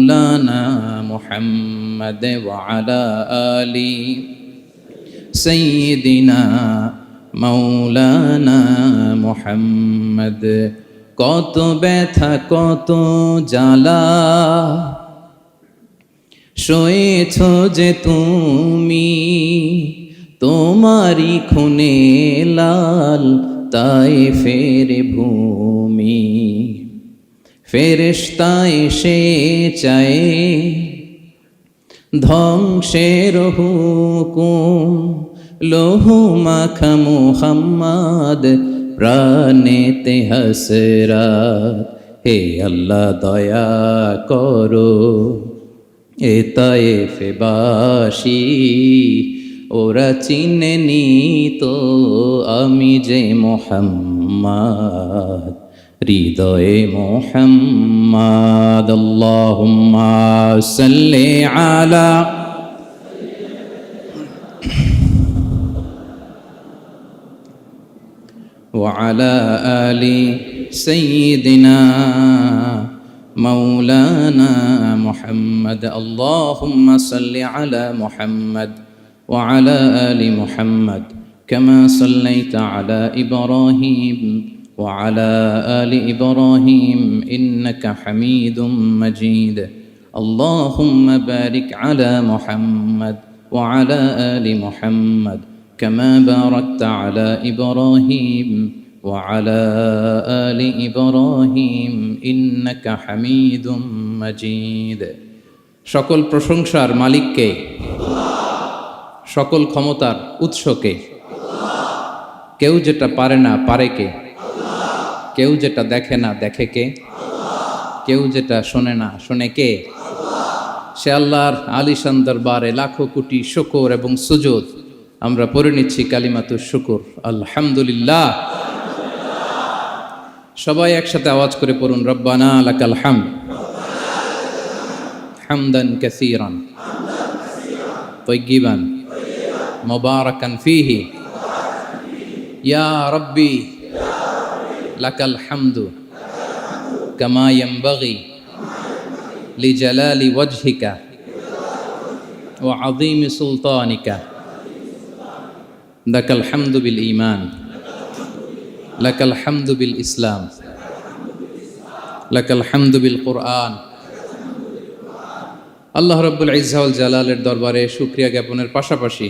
مولانا محمد وعلى آل سيدنا মৌলানা মোহাম্মদ কত ব্যথা কত জ্বালা শোয়েছ যে তুমি তোমারি খুনে লাল তাই ফের ভূমি ফেরেশতা এসে চায় ধ্বংসের হুকুম। লোহু মাখা মুহাম্মদ, প্রাণেতে হাসরাত হে আল্লাহ, দয়া করো। এ তায়েফবাসী ওরা চিনে নি তো আমি যে মোহাম্মদ। হৃদয়ে মোহাম্মদ আল্লাহুম্মা সাল্লি আলা وعلى آل سيدنا مولانا محمد اللهم صل على محمد وعلى آل محمد كما صليت على إبراهيم وعلى آل إبراهيم إنك حميد مجيد اللهم بارك على محمد وعلى آل محمد كما باركت على إبراهيم وعلى آل إبراهيم إنك حميد مجيد সকল প্রশংসার মালিককে সকল ক্ষমতার উৎসকে কেউ যেটা পারে না পারে কে কেউ যেটা দেখে না, দেখে কে? কেউ যেটা শোনে না, শোনে কে? সে আল্লাহর আলিশান দরবারে লাখো কোটি শকর এবং সুযোগ আমরা পড়ে নিচ্ছি কালিমাতু শুকুর। আলহামদুলিল্লাহ। সবাই একসাথে আওয়াজ করে পড়ুন, রব্বানা আলাকাল হাম হামদান কাসিরান। তৈগিবান মোবারকান ফিহি। ইয়া রব্বি লাকাল হামদু কামায়ম্বাগি লি জালালি ওয়াজহিকা ও আদিম সুলতানিকা লাকাল হামদু বিল ঈমান লাকাল হামদু বিল ইসলাম লাকাল হামদু বিল কুরআন আল্লাহ রাব্বুল ইজ্জা ওয়াল জালালের দরবারে শুকরিয়া জ্ঞাপনের পাশাপাশি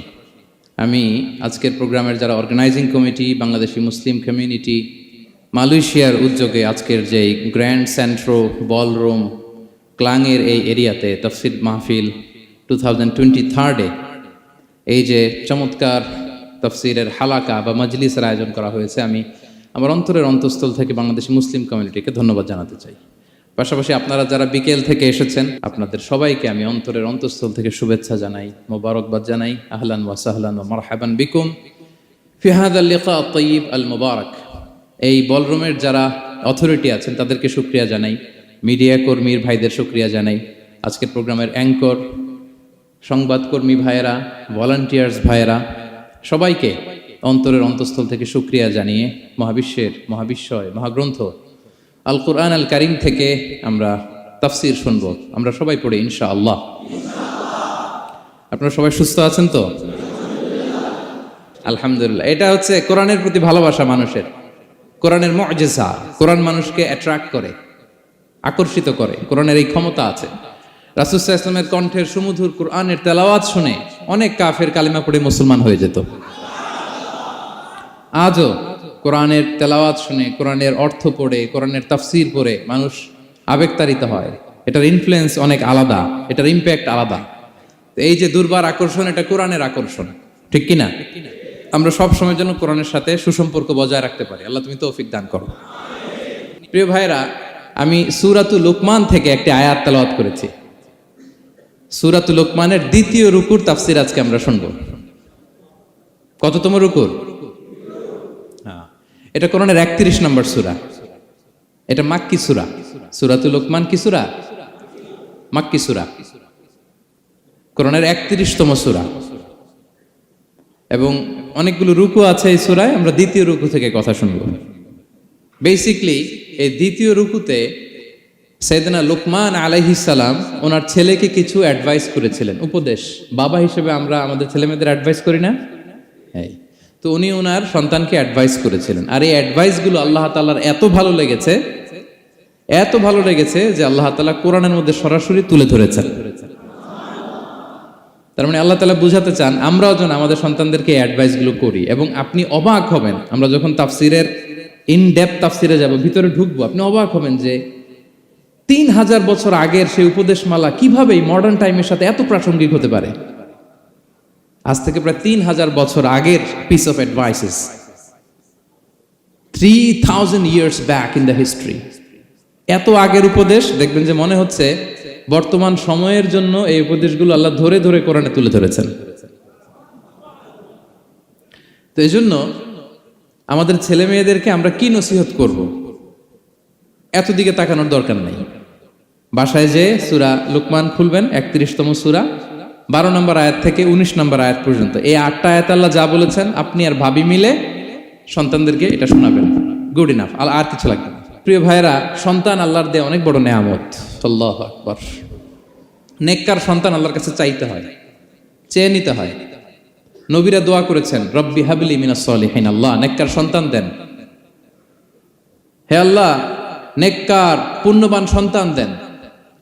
আমি আজকের প্রোগ্রামের যারা organizing committee Bangladeshi Muslim community মালয়েশিয়ার উদ্যোগে আজকের যে গ্র্যান্ড সেন্ট্রো বলরুম ক্লাংয়ের এই এরিয়াতে তফসিদ মাহফিল টু থাউজেন্ড টোয়েন্টি থার্ডে এই যে চমৎকার তফসিরের হালাকা বা মজলিসের আয়োজন করা হয়েছে, আমি আমার অন্তরের অন্তঃস্থল থেকে বাংলাদেশি মুসলিম কমিউনিটিকে ধন্যবাদ জানাতে চাই। পাশাপাশি আপনারা যারা বিকেল থেকে এসেছেন, আপনাদের সবাইকে আমি অন্তরের অন্তঃস্থল থেকে শুভেচ্ছা জানাই, মোবারকবাদ জানাই, আহলান ওয়া সাহলান ওয়া মারহাবান বিকুম। ফিহাদ আল লিকা তয়িব আল মোবারক। এই বলরুমের যারা অথরিটি আছেন, তাদেরকে সুক্রিয়া জানাই। মিডিয়া কর্মীর ভাইদের সুক্রিয়া জানাই। আজকের প্রোগ্রামের অ্যাঙ্কর সংবাদকর্মী ভাইয়েরা ভলান্টিয়ার্স ভাইয়েরা, সবাইকে অন্তরের অন্তঃস্থল থেকে সুক্রিয়া জানিয়ে মহাবিশ্বের মহাবিশ্বয়, মহাগ্রন্থ আল কোরআন আল কারিম থেকে আমরা তাফসির শুনব। আমরা সবাই পড়ি ইনশা আল্লাহ আপনারা সবাই সুস্থ আছেন তো? আলহামদুলিল্লাহ। এটা হচ্ছে কোরআনের প্রতি ভালোবাসা মানুষের। কোরআনের মজেসা, কোরআন মানুষকে অ্যাট্রাক্ট করে, আকর্ষিত করে, কোরআনের এই ক্ষমতা আছে। রাসুসাহ ইসলামের কণ্ঠের সুমধুর কোরআনের তেলাওয়াত শুনে অনেক কাফের কালিমা পড়ে মুসলমান হয়ে যেত। আজও কোরআনের তেলাওয়াত শুনে, কোরআনের অর্থ পড়ে, কোরআনের তাফসির পড়ে মানুষ আবেগতাড়িত হয়। এটার ইনফ্লুয়েন্স অনেক আলাদা, এটার ইম্প্যাক্ট আলাদা। এই যে দুর্বার আকর্ষণ, এটা কোরআনের আকর্ষণ, ঠিক কি না আমরা সব সময় যেন কোরআনের সাথে সুসম্পর্ক বজায় রাখতে পারি। আল্লাহ তুমি তৌফিক দান করো। প্রিয় ভাইরা আমি সুরাতু লোকমান থেকে একটি আয়াত তেলাওয়াত করেছি। সুরাতু লোকমানের দ্বিতীয় রুকুর তাফসির আজকে আমরা শুনব। কততম রুকুর? হ্যাঁ। এটা কোরআনের একত্রিশ নম্বর সুরা। এটা মাক্কি সুরা। সুরাতুল লোকমান কি সুরা? মাক্কি সুরা। কোরআনের একত্রিশতম সুরা। এবং অনেকগুলো রুকু আছে এই সুরায়, আমরা দ্বিতীয় রুকু থেকে কথা শুনব। বেসিকলি এই দ্বিতীয় রুকুতে সৈয়দনা লুকমান আলাইহিসালাম ওনার ছেলেকে কিছু অ্যাডভাইস করেছিলেন, উপদেশ। বাবা হিসেবে আমরা আমাদের ছেলেমেয়েদের অ্যাডভাইস করি না? এই। তো উনি ওনার সন্তানকে অ্যাডভাইস করেছিলেন। আর এই অ্যাডভাইসগুলো আল্লাহ তাআলার এত ভালো লেগেছে, এত ভালো লেগেছে যে আল্লাহ তালা কোরআনের মধ্যে সরাসরি তুলে ধরেছেন। তার মানে আল্লাহ তাআলা বুঝাতে চান, আমরাও যেন আমাদের সন্তানদেরকে অ্যাডভাইসগুলো করি এবং আপনি অবাক হবেন। আমরা যখন তাফসিরের ইন ডেপথ তাফসিরে যাব, ভিতরে ঢুকবো, আপনি অবাক হবেন যে তিন হাজার বছর আগের সেই উপদেশমালা কীভাবে মডার্ন টাইমের সাথে এত প্রাসঙ্গিক হতে পারে? আজ থেকে প্রায় তিন হাজার বছর আগের piece of advices three thousand years back in the history এত আগের উপদেশ, দেখবেন যে মনে হচ্ছে বর্তমান সময়ের জন্য এই উপদেশগুলো আল্লাহ ধরে ধরে কোরআনে তুলে ধরেছেন। তো এই জন্য আমাদের ছেলে মেয়েদেরকে আমরা কি নসিহত করব? এত দিকে তাকানোর দরকার নাই। বাসায় যে সুরা লুকমান খুলবেন, একত্রিশতম সুরা, বারো নম্বর আয়াত থেকে উনিশ নম্বর আয়াত পর্যন্ত। এই আটটা আয়াত আল্লাহ যা বলেছেন, আপনি আর ভাবি মিলে সন্তানদেরকে এটা শোনাবেন। গুড ইনাফ আর কিছু লাগবে। প্রিয় ভাইরা সন্তান আল্লাহর দেয় অনেক বড় নেয়ামত। আল্লাহ আকবর। নেককার সন্তান আল্লাহর কাছে চাইতে হয় চেয়ে নিতে হয়। নবীরা দোয়া করেছেন রব্বি হাবিলি মিনাস সলিহিন আল্লাহ নেককার সন্তান দেন। হে আল্লাহ নেককার পুণ্যবান সন্তান দেন।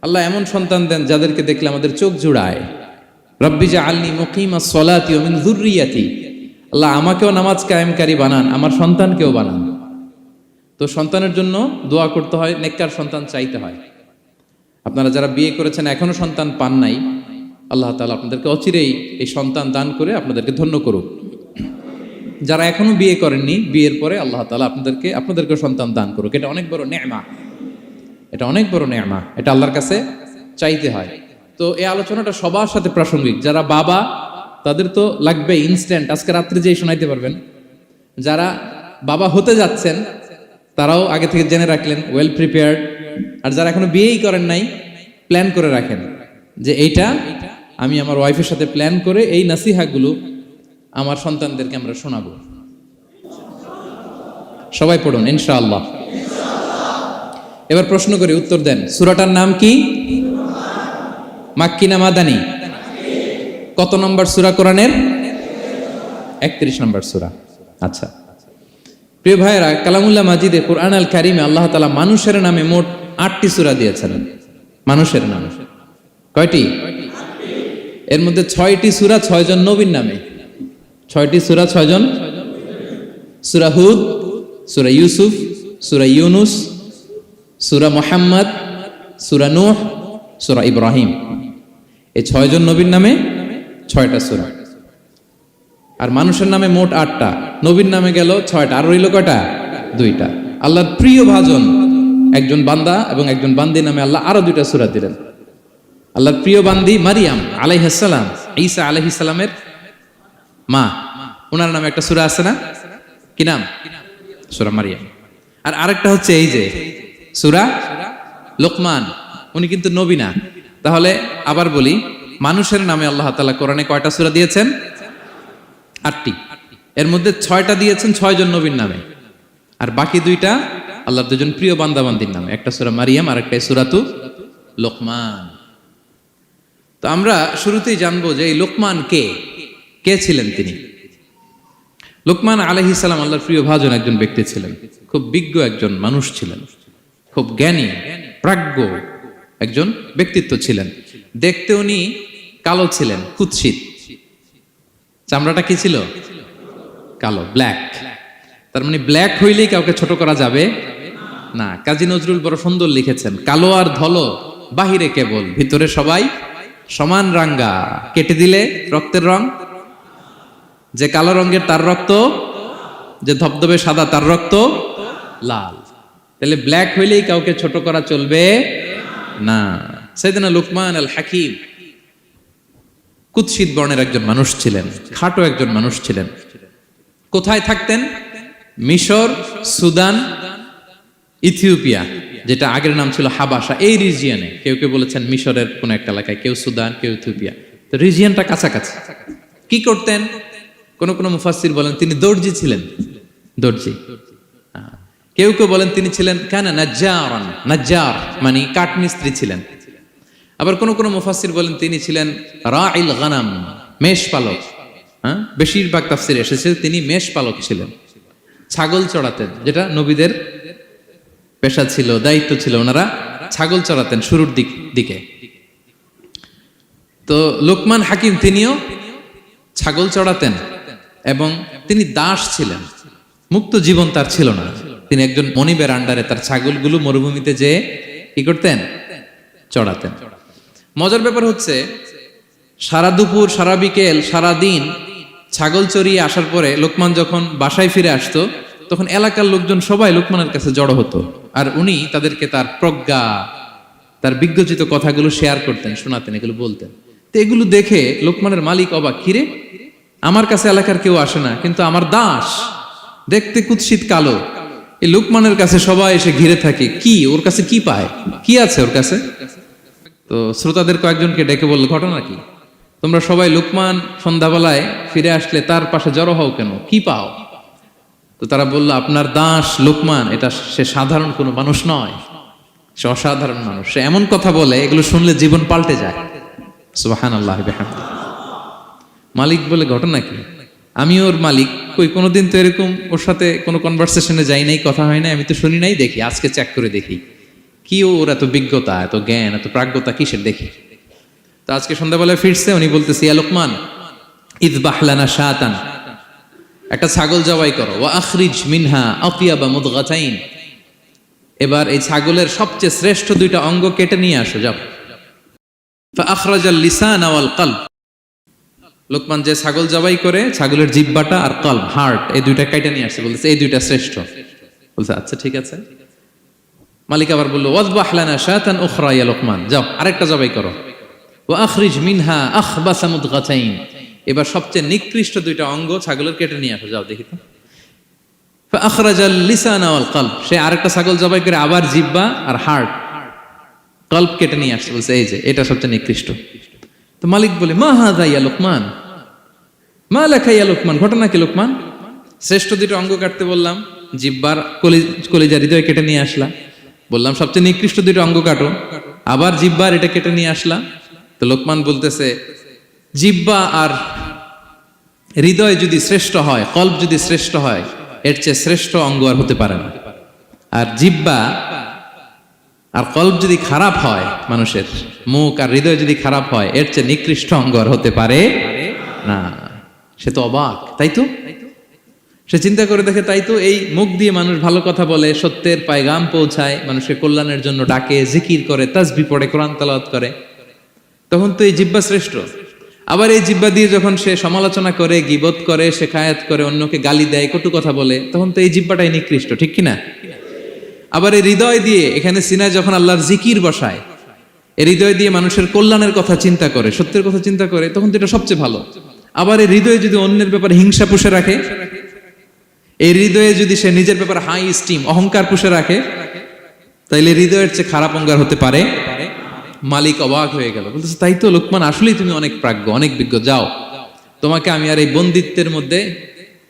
আল্লাহ এমন সন্তান দেন যাদেরকে দেখলে আমাদের চোখ জুড়ায়। রব্বি জা আলনি মুকিমা সলাতি ও মিন যুররিয়াতি। আল্লাহ আমাকেও নামাজ কায়েমকারী বানান আমার সন্তানকেও বানান। তো সন্তানের জন্য দোয়া করতে হয়, নেককার সন্তান চাইতে হয়। আপনারা যারা বিয়ে করেছেন এখনও সন্তান পান নাই, আল্লাহ তালা আপনাদেরকে অচিরেই এই সন্তান দান করে আপনাদেরকে ধন্য করুক। যারা এখনও বিয়ে করেননি, বিয়ের পরে আল্লাহ তাআলা আপনাদেরকে আপনাদেরকে সন্তান দান করুক। এটা অনেক বড় নেমা এটা অনেক বড় নেমা এটা আল্লাহর কাছে চাইতে হয়। তো এই আলোচনাটা সবার সাথে প্রাসঙ্গিক। যারা বাবা, তাদের তো লাগবে ইনস্ট্যান্ট আজকে রাত্রে যেই শোনাইতে পারবেন। যারা বাবা হতে যাচ্ছেন তারাও আগে থেকে জেনে রাখলেন ওয়েল প্রিপেয়ার্ড আর যারা এখনও বিয়েই করেন নাই প্ল্যান করে রাখেন যে এইটা আমি আমার ওয়াইফের সাথে প্ল্যান করে এই নাসিহাগুলো আমার সন্তানদেরকে আমরা শোনাবো। সবাই পড়ুন, ইনশাআল্লাহ। এবার প্রশ্ন করে, উত্তর দেন। সুরাটার নাম কি? মাক্কি না মাদানি? কত নম্বর সুরা কোরআনের? একত্রিশ নম্বর সুরা। আচ্ছা। প্রিয় ভাইয়েরা, কালামুল্লাহ মাজিদে কোরআন আল কারিমে আল্লাহ তালা মানুষের নামে মোট আটটি সুরা দিয়েছেন। মানুষের নামে। কয়টি? এর মধ্যে ছয়টি সুরা ছয়জন নবীর নামে। ছয়টি সুরা ছয়জন? সুরা হুদ, সুরা ইউসুফ, সুরা ইউনুস, সুরা মোহাম্মদ, সুরা নূহ, সুরা ইব্রাহিম। এই ছয়জন নবীর নামে ছয়টা সুরা। আর মানুষের নামে মোট আটটা, নবীর নামে গেল ছয়টা, আর রইল কয়টা? দুইটা। আল্লাহর প্রিয় ভাজন, একজন বান্দা এবং একজন বান্দি নামে আল্লাহ আরও দুইটা সুরা দিলেন। আল্লাহর প্রিয় বান্দি মারিয়াম আলাইহাসালাম ঈসা আলাইহিসালামের মা। ওনার নামে একটা সুরা আছে না? কি নাম? সুরা মারিয়াম। আর আরেকটা হচ্ছে এই যে, সুরা লোকমান। উনি কিন্তু নবী না। তাহলে আবার বলি, মানুষের নামে আল্লাহ তালা কোরআনে কয়টা সুরা দিয়েছেন? আটটি। এর মধ্যে ছয়টা দিয়েছেন ছয়জন নবীর নামে। আর বাকি দুইটা আল্লাহর দুজন প্রিয় বান্দাবান্দির নামে। একটা সুরা মারিয়াম আর একটা সুরাতু লোকমান। তো আমরা শুরুতেই জানব যে এই লোকমান কে? কে ছিলেন তিনি? লোকমান আলহি সালাম আল্লাহর প্রিয় ভাজন একজন ব্যক্তি ছিলেন। খুব বিজ্ঞ একজন মানুষ ছিলেন। খুব জ্ঞানী, প্রাজ্ঞ একজন ব্যক্তিত্ব ছিলেন। দেখতে উনি কালো ছিলেন, কুৎসিত। চামড়াটা কি ছিল? কালো ব্ল্যাক তার মানে ব্ল্যাক হইলেই কাউকে ছোট করা যাবে না। কাজী নজরুল বড় সুন্দর লিখেছেন, কালো আর ধলো, বাহিরে কেবল, ভিতরে সবাই সমান রাঙ্গা। কেটে দিলে রক্তের রং? যে কালো রঙের তার রক্ত, যে ধবধবে সাদা তার রক্ত, লাল। তাহলে ব্ল্যাক হইলেই কাউকে ছোট করা চলবে না। সেদিন লুকমান আল হাকিম কুৎসিত বর্ণের একজন মানুষ ছিলেন, খাটো একজন মানুষ ছিলেন। কোথায় থাকতেন? মিশর, সুদান, ইথিওপিয়া, যেটা আগের নাম ছিল হাবাসা। এই রিজিয়নে কেউ কেউ বলেছেন মিশরের কোন একটা এলাকায়, কেউ সুদান, কেউ ইথিওপিয়া। তো রিজিয়নটা কাছাকাছি। কি করতেন? কোন কোন মুফাসির বলেন, তিনি দর্জি ছিলেন। দর্জি। কেউ কেউ বলেন তিনি ছিলেন কেন নাজ্জারান, নাজ্জার মানে কাঠমিস্ত্রি ছিলেন। আবার কোন কোন মুফাসসির বলেন, তিনি ছিলেন রাইল গানাম মেষ পালক হ্যাঁ? বেশিরভাগ তাফসির এসেছে, তিনি মেষ পালক ছিলেন। ছাগল চড়াতেন, যেটা নবীদের পেশা ছিল, দায়িত্ব ছিল ওনারা ছাগল চড়াতেন শুরুর দিক, দিকে। তো লোকমান হাকিম তিনিও ছাগল চড়াতেন এবং তিনি দাস ছিলেন। মুক্ত জীবন তার ছিল না। তিনি একজন মনিবের আন্ডারে তার ছাগলগুলো মরুভূমিতে যেয়ে কি করতেন? চড়াতেন। মজার ব্যাপার হচ্ছে, সারা দুপুর, সারা বিকেল, সারা দিন ছাগল চড়িয়ে আসার পরে লোকমান যখন বাসায় ফিরে আসতো, তখন এলাকার লোকজন সবাই লোকমানের কাছে জড়ো হতো। আর উনি তাদেরকে তার প্রজ্ঞা, তার বিজ্ঞচিত কথাগুলো শেয়ার করতেন, শোনাতেন, এগুলো বলতেন। তো এগুলো দেখে লোকমানের মালিক অবাক কিরে আমার কাছে এলাকার কেউ আসে না, কিন্তু আমার দাস দেখতে কুৎসিত কালো। এই লোকমানের কাছে সবাই এসে ঘিরে থাকে, কি? ওর কাছে কি পায়? কি আছে ওর কাছে? তো শ্রোতাদের কয়েকজনকে ডেকে বলল, ঘটনা কি? তোমরা সবাই লোকমান সন্ধ্যাবেলায় ফিরে আসলে তার পাশে জড়ো হও কেন? কি পাও? তো তারা বলল, আপনার দাস লোকমান, এটা সে সাধারণ কোনো মানুষ নয়। সে অসাধারণ মানুষ। সে এমন কথা বলে, এগুলো শুনলে জীবন পাল্টে যায়। মালিক বলে, ঘটনা কি? আমি ওর মালিক। কই, কোনোদিন তো এরকম ওর সাথে কোনো কনভারসেশনে যাই নাই, কথা হয় নাই, আমি তো শুনি নাই, দেখি। আজকে চেক করে দেখি। কি ওর এত বিজ্ঞতা, এত জ্ঞান, এত প্রাজ্ঞতা কিসের দেখি? তো আজকে সন্ধ্যাবেলায় ফিরছে, উনি বলতেছে, ইয়া লোকমান ঈদ বাহলানা শাতান। একটা ছাগল জবাই করো, ওয়া আখরিজ মিনহা আতিয়া বা মুদগাতাইন। এবার এই ছাগলের সবচেয়ে শ্রেষ্ঠ দুইটা অঙ্গ কেটে নিয়ে আসো, যাও। লোকমান যে ছাগল জবাই করে, ছাগলের জিব্বাটা আর কল হার্ট, এই দুইটা কেটে নিয়ে আসছে, বলতেছে, এই দুইটা শ্রেষ্ঠ। বলছে আচ্ছা ঠিক আছে। মালিক আবার বলল ওয়াজবাহ লানা শাতান উখরা ইয়া লোকমান। যাও, আরেকটা জবাই করো। ও আখরিজ মিনহা আখবাসা মুদগাতাইন। এবার সবচেয়ে নিকৃষ্ট দুইটা অঙ্গ ছাগলের কেটে নিয়ে আসো, যাও দেখি তো। আখরাজাল লিসান আওয়াল কলব। সে আরেকটা ছাগল জবাই করে আবার জিব্বা আর হার্ট কল্প কেটে নিয়ে আসছে, বলছে, এই যে, এটা সবচেয়ে নিকৃষ্ট। তো মালিক বলে, মা হাদা ইয়া লোকমান? মা লেখা ইয়া লোকমান? ঘটনা কি লোকমান? শ্রেষ্ঠ দুটো অঙ্গ কাটতে বললাম। জিব্বার কলি কলিজা হৃদয় কেটে নিয়ে আসলাম বললাম, সবচেয়ে নিকৃষ্ট দুটো অঙ্গ কাটো। আবার জিব্বার এটা কেটে নিয়ে আসলাম। তো লোকমান বলতেছে জিব্বা আর হৃদয় যদি শ্রেষ্ঠ হয়, কল্প যদি শ্রেষ্ঠ হয়, এর চেয়ে শ্রেষ্ঠ অঙ্গ আর হতে পারে না। আর জিব্বা আর কল্প যদি খারাপ হয় মানুষের, মুখ আর হৃদয় যদি খারাপ হয়, এর চেয়ে নিকৃষ্ট অঙ্গ আর হতে পারে না। সে তো অবাক, তাই তো? সে চিন্তা করে দেখে তাই তো এই মুখ দিয়ে মানুষ ভালো কথা বলে, সত্যের পায়গাম পৌঁছায় মানুষের কল্যাণের জন্য ডাকে, জিকির করে তাজবি পড়ে, কোরআন তালাওয়াত করে। তখন তো এই জিব্বা শ্রেষ্ঠ। আবার এই জিব্বা দিয়ে যখন সে সমালোচনা করে, গিবত করে, সে শেখায়াত করে, অন্যকে গালি দেয়, কটু কথা বলে, তখন তো এই জিব্বাটাই নিকৃষ্ট, ঠিক কিনা? আবার এই হৃদয় দিয়ে, এখানে সিনায় যখন আল্লাহর জিকির বসায়, এই হৃদয় দিয়ে মানুষের কল্যাণের কথা চিন্তা করে, সত্যের কথা চিন্তা করে, তখন তো এটা সবচেয়ে ভালো। আবার এই হৃদয়ে যদি অন্যের ব্যাপারে হিংসা পুষে রাখে এই হৃদয়ে যদি সে নিজের ব্যাপারে হাই স্টিম অহংকার পুষে রাখে, তাইলে হৃদয়ের চেয়ে খারাপ অঙ্গার হতে পারে। মালিক অবাক হয়ে গেল। বলতেছে, তাই তো, লোকমান, আসলেই তুমি অনেক প্রাজ্ঞ, অনেক বিজ্ঞ, যাও। তোমাকে আমি আর এই বন্দিত্বের মধ্যে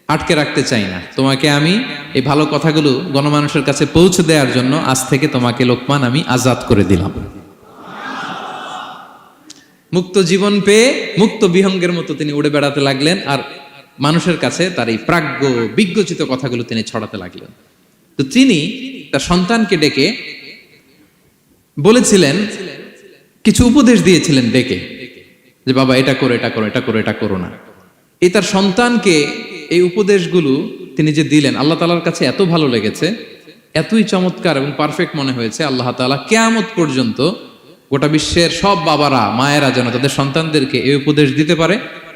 আটকে রাখতে চাই না। তোমাকে আমি এই ভালো কথাগুলো গণমানুষের কাছে পৌঁছে দেওয়ার জন্য আজ থেকে তোমাকে, লোকমান, আমি আজাদ করে দিলাম। মুক্ত জীবন পেয়ে মুক্ত বিহঙ্গের মতো তিনি উড়ে বেড়াতে লাগলেন। আর মানুষের কাছে তার এই প্রাজ্ঞ, বিজ্ঞচিত কথাগুলো তিনি ছড়াতে লাগলেন। তো তিনি তার সন্তানকে ডেকে বলেছিলেন, কিছু উপদেশ দিয়েছিলেন ডেকে, যে বাবা, এটা করো এটা করো এটা করো এটা করো না। এই তার সন্তানকে এই উপদেশগুলো তিনি যে দিলেন, আল্লাহ তালার কাছে এত ভালো লেগেছে, এতই চমৎকার এবং পারফেক্ট মনে হয়েছে, আল্লাহ তালা কেয়ামত পর্যন্ত গোটা বিশ্বের সব বাবারা, মায়েরা যেন তাদের সন্তানদেরকে এই উপদেশ দিতে পারে।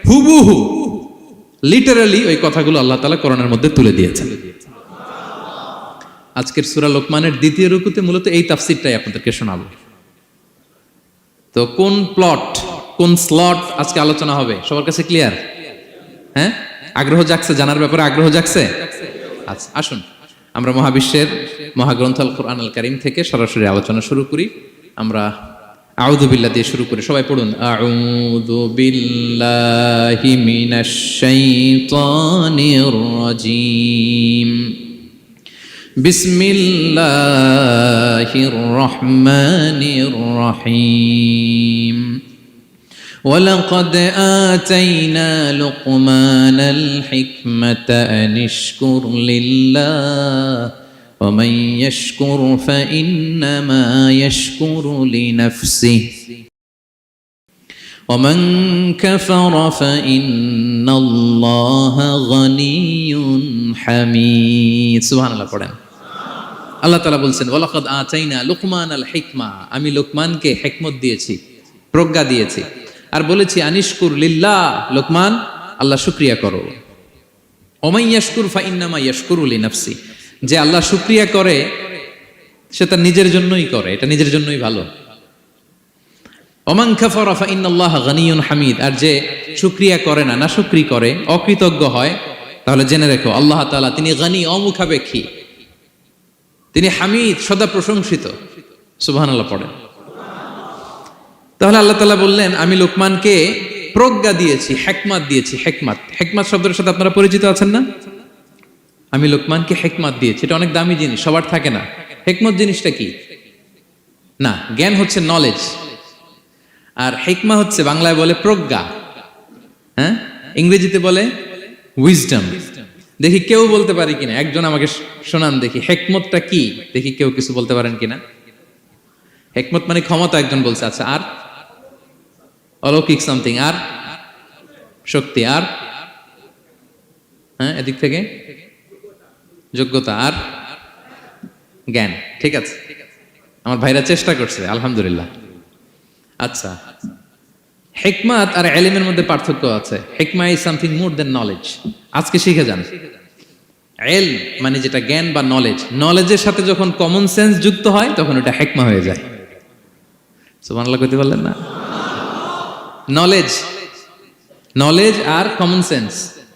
হুবুহু লিটারালি ওই কথাগুলো আল্লাহ তালা করোনার মধ্যে তুলে দিয়েছেন। আজকের সুরা লোকমানের দ্বিতীয় রুকুতে মূলত এই তাফসিরটাই আপনাদেরকে শোনাবো। তো কোন প্লট কোন স্লট আজকে আলোচনা হবে? সবার কাছে ক্লিয়ার হ্যাঁ? আগ্রহ জাগছে? জানার ব্যাপারে আগ্রহ জাগছে? আচ্ছা আসুন। আমরা মহাবিশ্বের মহাগ্রন্থ আল কোরআন আল করিম থেকে সরাসরি আলোচনা শুরু করি। আমরা আউযু বিল্লাহ দিয়ে শুরু করি সবাই পড়ুন আউযু বিল্লাহি মিনাশ শাইতানির রাজিম بسم الله الرحمن الرحيم ولقد آتينا لقمان الحكمة أن اشكر لله ومن يشكر فإنما يشكر لنفسه ومن كفر فإن الله غني حميد سبحان الله পড়েন আল্লাহ তালা বলছেন ওলাকাদ আচাইনা লুকমান আল হিকমা আমি লোকমানকে হেকমত দিয়েছি প্রজ্ঞা দিয়েছি আর বলেছি আনিশকুর লিল্লাহ লোকমান আল্লাহ শুক্রিয়া করো ওমাই ইয়াশকুর ফা ইন্নামা ইয়াশকুরুল নাফসি যে আল্লাহ শুক্রিয়া করে, সে তার নিজের জন্যই করে, এটা নিজের জন্যই ভালো। ওমান খাফারা ফা ইন্নাল্লাহ গানিয়ুন হামিদ, আর যে শুক্রিয়া করে না না শুক্রি করে, অকৃতজ্ঞ হয়, তাহলে জেনে রেখো, আল্লাহ তাআলা তিনি গানি, অমুখাপেক্ষী। তিনি হামিদ, সদা প্রশংসিত। সুবহানাল্লাহ পড়েন। তাহলে আল্লাহ তাআলা বললেন, আমি লোকমানকে প্রজ্ঞা দিয়েছি, হেকমাত দিয়েছি, হেকমাত। হেকমাত শব্দের সাথে আপনারা পরিচিত আছেন না? আমি লোকমানকে হেকমত দিয়েছি। এটা অনেক দামি জিনিস, সবার থাকে না। হেকমত জিনিসটা কি? না, জ্ঞান হচ্ছে নলেজ আর হেকমা হচ্ছে বাংলায় বলে প্রজ্ঞা। হ্যাঁ? ইংরেজিতে বলে উইজডম দেখি কেউ বলতে পারে কিনা? একজন আমাকে শোনান দেখি, হেকমতটা কি? দেখি কেউ কিছু বলতে পারেন কিনা? হেকমত মানে ক্ষমতা একজন বলছে। আচ্ছা আর? অলৌকিক সামথিং আর? শক্তি, আর? হ্যাঁ এদিক থেকে? যোগ্যতা আর জ্ঞান। ঠিক আছে? আমার ভাইরা চেষ্টা করছে, আলহামদুলিল্লাহ। আচ্ছা। হেকমাত আর এলিমের মধ্যে পার্থক্য আছে। হেকমা is something more than knowledge. আজকে শিখে যান। এল মানে যেটা জ্ঞান বা নলেজ। নলেজের সাথে যখন কমন সেন্স যুক্ত হয়, তখন ওটা হেকমা হয়ে যায়। সুবহানাল্লাহ কইতে পারলেন না? নলেজ। নলেজ আর কমন সেন্স